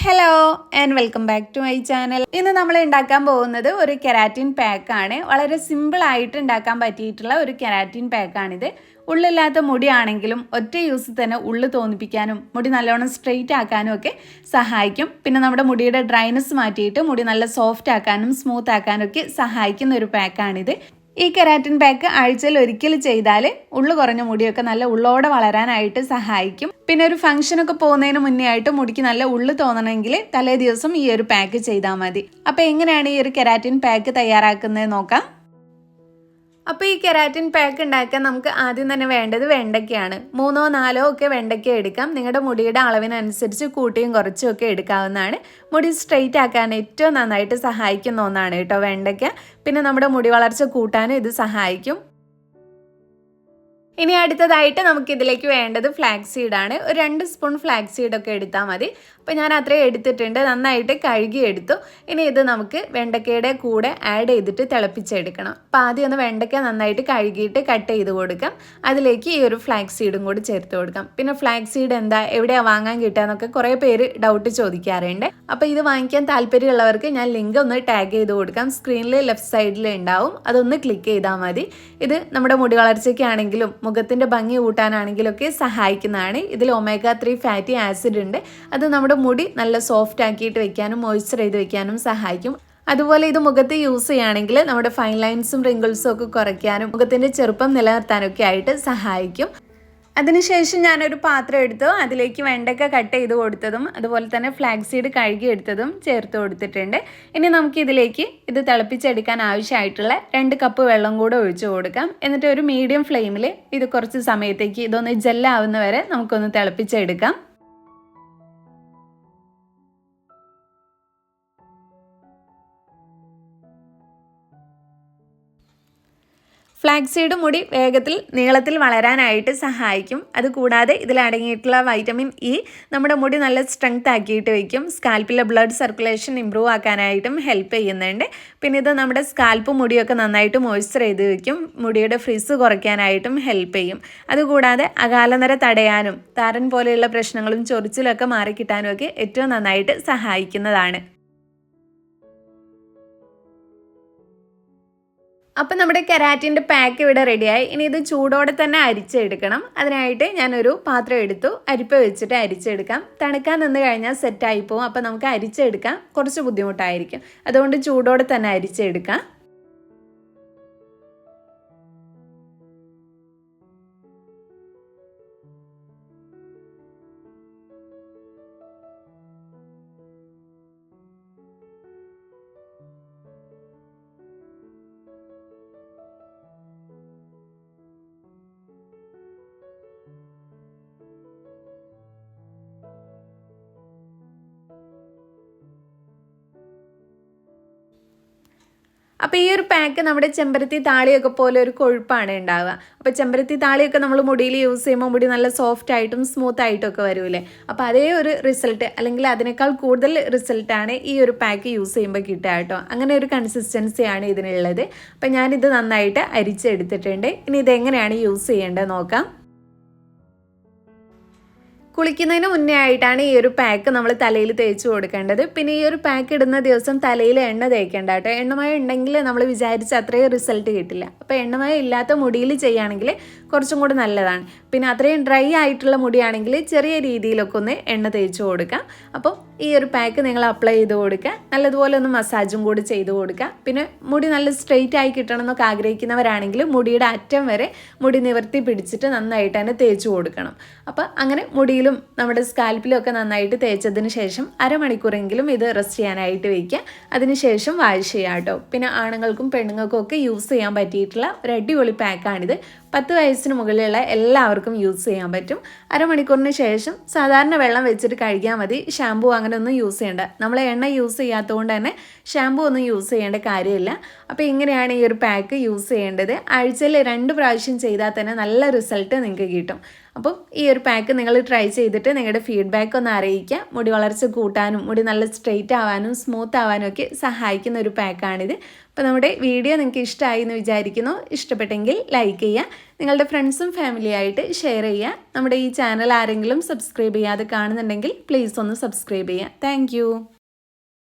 Hello and welcome back to my channel ഇന്ന് നമ്മൾ ഉണ്ടാക്കാൻ പോകുന്നത് ഒരു കെരാറ്റിൻ പാക്കാണ് വളരെ സിമ്പിൾ ആയിട്ട് ഉണ്ടാക്കാൻ പറ്റിയിട്ടുള്ള ഒരു കെരാറ്റിൻ പാക്കാണിത് ഉള്ളില്ലാത്ത മുടിയാണെങ്കിലും ഒറ്റ യൂസ് തന്നെ ഉള്ളു തോന്നിപ്പിക്കാനും മുടി നല്ലോണം സ്ട്രെയിറ്റ് ആക്കാനും ഒക്കെ സഹായിക്കും. പിന്നെ നമ്മുടെ മുടിയുടെ ഡ്രൈനസ് മാറ്റിയിട്ട് മുടി നല്ല സോഫ്റ്റ് ആക്കാനും സ്മൂത്ത് ആക്കാനും ഒക്കെ സഹായിക്കുന്ന ഒരു പാക്കാണിത് ഈ കെരാറ്റിൻ പാക്ക് ആഴ്ചയിൽ ഒരിക്കൽ ചെയ്താൽ ഉള്ളു കുറഞ്ഞ മുടിയൊക്കെ നല്ല ഉള്ളോടെ വളരാനായിട്ട് സഹായിക്കും. പിന്നെ ഒരു ഫംഗ്ഷനൊക്കെ പോകുന്നതിന് മുന്നേ ആയിട്ട് മുടിക്ക് നല്ല ഉള്ളു തോന്നണമെങ്കിൽ തലേ ദിവസം ഈ ഒരു പാക്ക് ചെയ്താൽ മതി. അപ്പോൾ എങ്ങനെയാണ് ഈ ഒരു കെരാറ്റിൻ പാക്ക് തയ്യാറാക്കുന്നത് നോക്കാം. അപ്പോൾ ഈ കെരാറ്റിൻ പാക്ക് ഉണ്ടാക്കാൻ നമുക്ക് ആദ്യം തന്നെ വേണ്ടത് വെണ്ടയ്ക്കയാണ്. മൂന്നോ നാലോ ഒക്കെ വെണ്ടയ്ക്ക എടുക്കാം. നിങ്ങളുടെ മുടിയുടെ അളവിനനുസരിച്ച് കൂട്ടിയും കുറച്ചും ഒക്കെ എടുക്കാവുന്നതാണ്. മുടി സ്ട്രെയിറ്റ് ആക്കാൻ ഏറ്റവും നന്നായിട്ട് സഹായിക്കുന്ന ഒന്നാണ് കേട്ടോ വെണ്ടയ്ക്ക. പിന്നെ നമ്മുടെ മുടി വളർച്ച കൂട്ടാനും ഇത് സഹായിക്കും. ഇനി അടുത്തതായിട്ട് നമുക്ക് ഇതിലേക്ക് വേണ്ടത് ഫ്ലാക്സ് സീഡാണ് ഒരു രണ്ട് സ്പൂൺ ഫ്ലാക്സ് സീഡൊക്കെ എടുത്താൽ മതി. അപ്പോൾ ഞാൻ അത്രയും എടുത്തിട്ടുണ്ട്. നന്നായിട്ട് കഴുകി എടുത്തു ഇനി ഇത് നമുക്ക് വെണ്ടക്കയുടെ കൂടെ ആഡ് ചെയ്തിട്ട് തിളപ്പിച്ചെടുക്കണം. അപ്പോൾ ആദ്യം ഒന്ന് വെണ്ടക്ക നന്നായിട്ട് കഴുകിയിട്ട് കട്ട് ചെയ്ത് കൊടുക്കാം. അതിലേക്ക് ഈ ഒരു ഫ്ലാക്സ് സീഡും കൂടി ചേർത്ത് കൊടുക്കാം. പിന്നെ ഫ്ലാക്സ് സീഡ് എന്താ? എവിടെയാണ് വാങ്ങാൻ കിട്ടുക എന്നൊക്കെ കുറേ പേര് ഡൗട്ട് ചോദിക്കാറുണ്ട്. അപ്പോൾ ഇത് വാങ്ങിക്കാൻ താല്പര്യമുള്ളവർക്ക് ഞാൻ ലിങ്ക് ഒന്ന് ടാഗ് ചെയ്ത് കൊടുക്കാം. സ്ക്രീനിൽ ലെഫ്റ്റ് സൈഡിൽ ഉണ്ടാവും. അതൊന്ന് ക്ലിക്ക് ചെയ്താൽ മതി. ഇത് നമ്മുടെ മുടി വളർച്ചയ്ക്കാണെങ്കിലും മുഖത്തിന്റെ ഭംഗി കൂട്ടാനാണെങ്കിലൊക്കെ സഹായിക്കുന്നതാണ്. ഇതിൽ ഒമേഗ ത്രീ ഫാറ്റി ആസിഡ് ഉണ്ട്. അത് നമ്മുടെ മുടി നല്ല സോഫ്റ്റ് ആക്കിയിട്ട് വെക്കാനും മോയ്സ്ചർ ചെയ്ത് വെക്കാനും സഹായിക്കും. അതുപോലെ ഇത് മുഖത്ത് യൂസ് ചെയ്യുകയാണെങ്കിൽ നമ്മുടെ ഫൈൻ ലൈൻസും റിങ്കിൾസും ഒക്കെ കുറയ്ക്കാനും മുഖത്തിന്റെ ചെറുപ്പം നിലനിർത്താനൊക്കെ ആയിട്ട് സഹായിക്കും. അതിനുശേഷം ഞാനൊരു പാത്രം എടുത്തു. അതിലേക്ക് വെണ്ടയ്ക്ക കട്ട് ചെയ്ത് കൊടുത്തതും അതുപോലെ തന്നെ ഫ്ലാഗ് സീഡ് കഴുകി എടുത്തതും ചേർത്ത് കൊടുത്തിട്ടുണ്ട്. ഇനി നമുക്ക് ഇതിലേക്ക് ഇത് തിളപ്പിച്ചെടുക്കാൻ ആവശ്യമായിട്ടുള്ള രണ്ട് കപ്പ് വെള്ളം കൂടെ ഒഴിച്ചു കൊടുക്കാം. എന്നിട്ട് ഒരു മീഡിയം ഫ്ലെയിമിൽ ഇത് കുറച്ച് സമയത്തേക്ക് ഇതൊന്ന് ജെല്ലാവുന്ന വരെ നമുക്കൊന്ന് തിളപ്പിച്ചെടുക്കാം. ഫ്ലാക്സീഡ് മുടി വേഗത്തിൽ നീളത്തിൽ വളരാനായിട്ട് സഹായിക്കും. അതുകൂടാതെ ഇതിൽ അടങ്ങിയിട്ടുള്ള വൈറ്റമിൻ ഇ നമ്മുടെ മുടി നല്ല സ്ട്രെങ്ത് ആക്കിയിട്ട് വയ്ക്കും സ്കാൽപ്പിലെ ബ്ലഡ് സർക്കുലേഷൻ ഇമ്പ്രൂവ് ആക്കാനായിട്ടും ഹെൽപ്പ് ചെയ്യുന്നുണ്ട്. പിന്നെ ഇത് നമ്മുടെ സ്കാൽപ്പ് മുടിയൊക്കെ നന്നായിട്ട് മോയ്സ്ചർ ചെയ്ത് വയ്ക്കും മുടിയുടെ ഫ്രിസ് കുറയ്ക്കാനായിട്ടും ഹെൽപ്പ് ചെയ്യും. അതുകൂടാതെ അകാലനര തടയാനും താരൻ പോലെയുള്ള പ്രശ്നങ്ങളും ചൊറിച്ചിലൊക്കെ മാറിക്കിട്ടാനും ഒക്കെ ഏറ്റവും നന്നായിട്ട് സഹായിക്കുന്നതാണ്. അപ്പം നമ്മുടെ കെരാറ്റിന്റെ പാക്ക് ഇവിടെ റെഡിയായി ഇനി ഇത് ചൂടോടെ തന്നെ അരിച്ചെടുക്കണം. അതിനായിട്ട് ഞാനൊരു പാത്രം എടുത്തു. അരിപ്പ വെച്ചിട്ട് അരിച്ചെടുക്കാം. തണുക്കാൻ നിന്ന് കഴിഞ്ഞാൽ സെറ്റായി പോകും അപ്പം നമുക്ക് അരിച്ചെടുക്കാം. കുറച്ച് ബുദ്ധിമുട്ടായിരിക്കും. അതുകൊണ്ട് ചൂടോടെ തന്നെ അരിച്ചെടുക്കാം. അപ്പോൾ ഈ ഒരു പാക്ക് നമ്മുടെ ചെമ്പരത്തി താളിയൊക്കെ പോലെ ഒരു കൊഴുപ്പാണ് ഉണ്ടാവുക. അപ്പോൾ ചെമ്പരത്തി താളിയൊക്കെ നമ്മൾ മുടിയിൽ യൂസ് ചെയ്യുമ്പോൾ മുടി നല്ല സോഫ്റ്റ് ആയിട്ടും സ്മൂത്ത് ആയിട്ടും ഒക്കെ വരൂലേ അപ്പോൾ അതേ ഒരു റിസൾട്ട് അല്ലെങ്കിൽ അതിനേക്കാൾ കൂടുതൽ റിസൾട്ടാണ് ഈ ഒരു പാക്ക് യൂസ് ചെയ്യുമ്പോൾ കിട്ടുക കേട്ടോ. അങ്ങനെ ഒരു കൺസിസ്റ്റൻസിയാണ് ഇതിനുള്ളത്. അപ്പോൾ ഞാനിത് നന്നായിട്ട് അരിച്ചെടുത്തിട്ടുണ്ട്. ഇനി ഇതെങ്ങനെയാണ് യൂസ് ചെയ്യേണ്ടത് നോക്കാം. കുളിക്കുന്നതിന് മുന്നേ ആയിട്ടാണ് ഈ ഒരു പാക്ക് നമ്മൾ തലയിൽ തേച്ച് കൊടുക്കേണ്ടത്. പിന്നെ ഈ ഒരു പാക്ക് ഇടുന്ന ദിവസം തലയിൽ എണ്ണ തേക്കേണ്ട കേട്ടോ. എണ്ണമയം ഉണ്ടെങ്കിൽ നമ്മൾ വിചാരിച്ച അത്രയും റിസൾട്ട് കിട്ടില്ല. അപ്പോൾ എണ്ണമയം ഇല്ലാത്ത മുടിയിൽ ചെയ്യുകയാണെങ്കിൽ കുറച്ചും കൂടി നല്ലതാണ്. പിന്നെ അത്രയും ഡ്രൈ ആയിട്ടുള്ള മുടിയാണെങ്കിൽ ചെറിയ രീതിയിലൊക്കെ ഒന്ന് എണ്ണ തേച്ച് കൊടുക്കാം. അപ്പോൾ ഈ ഒരു പാക്ക് നിങ്ങൾ അപ്ലൈ ചെയ്ത് കൊടുക്കുക. നല്ലതുപോലെ ഒന്ന് മസാജും കൂടി ചെയ്ത് കൊടുക്കുക. പിന്നെ മുടി നല്ല സ്ട്രെയിറ്റ് ആയി കിട്ടണം എന്നൊക്കെ ആഗ്രഹിക്കുന്നവരാണെങ്കിൽ മുടിയുടെ അറ്റം വരെ മുടി നിവർത്തി പിടിച്ചിട്ട് നന്നായിട്ട് തന്നെ തേച്ച് കൊടുക്കണം. അപ്പോൾ അങ്ങനെ മുടിയിലും നമ്മുടെ സ്കാൽപ്പിലും ഒക്കെ നന്നായിട്ട് തേച്ചതിന് ശേഷം അരമണിക്കൂറെങ്കിലും ഇത് റെസ്റ്റ് ചെയ്യാനായിട്ട് വയ്ക്കുക. അതിനുശേഷം വാഷ് ചെയ്യാം കേട്ടോ. പിന്നെ ആണുങ്ങൾക്കും പെണ്ണുങ്ങൾക്കും ഒക്കെ യൂസ് ചെയ്യാൻ പറ്റിയിട്ടുള്ള ഒരു അടിപൊളി പാക്കാണിത് പത്ത് വയസ്സിന് മുകളിലുള്ള എല്ലാവർക്കും യൂസ് ചെയ്യാൻ പറ്റും. അരമണിക്കൂറിന് ശേഷം സാധാരണ വെള്ളം വെച്ചിട്ട് കഴിക്കാൻ മതി. ഷാമ്പു അങ്ങനെ ഒന്നും യൂസ് ചെയ്യേണ്ട. നമ്മൾ എണ്ണ യൂസ് ചെയ്യാത്തതുകൊണ്ട് തന്നെ ഷാമ്പു ഒന്നും യൂസ് ചെയ്യേണ്ട കാര്യമില്ല. അപ്പോൾ ഇങ്ങനെയാണ് ഈ ഒരു പാക്ക് യൂസ് ചെയ്യേണ്ടത്. ആഴ്ചയിൽ രണ്ട് പ്രാവശ്യം ചെയ്താൽ തന്നെ നല്ല റിസൾട്ട് നിങ്ങൾക്ക് കിട്ടും. അപ്പം ഈ ഒരു പാക്ക് നിങ്ങൾ ട്രൈ ചെയ്തിട്ട് നിങ്ങളുടെ ഫീഡ്ബാക്ക് ഒന്ന് അറിയിക്കുക. മുടി വളർച്ച കൂട്ടാനും മുടി നല്ല സ്ട്രെയിറ്റ് ആവാനും സ്മൂത്ത് ആവാനും ഒക്കെ സഹായിക്കുന്ന ഒരു പാക്കാണിത്. അപ്പോൾ നമ്മുടെ വീഡിയോ നിങ്ങൾക്ക് ഇഷ്ടമായി എന്ന് വിചാരിക്കുന്നു. ഇഷ്ടപ്പെട്ടെങ്കിൽ ലൈക്ക് ചെയ്യുക. നിങ്ങളുടെ ഫ്രണ്ട്സും ഫാമിലിയായിട്ട് ഷെയർ ചെയ്യുക. നമ്മുടെ ഈ ചാനൽ ആരെങ്കിലും സബ്സ്ക്രൈബ് ചെയ്യാതെ കാണുന്നുണ്ടെങ്കിൽ പ്ലീസ് ഒന്ന് സബ്സ്ക്രൈബ് ചെയ്യുക. താങ്ക്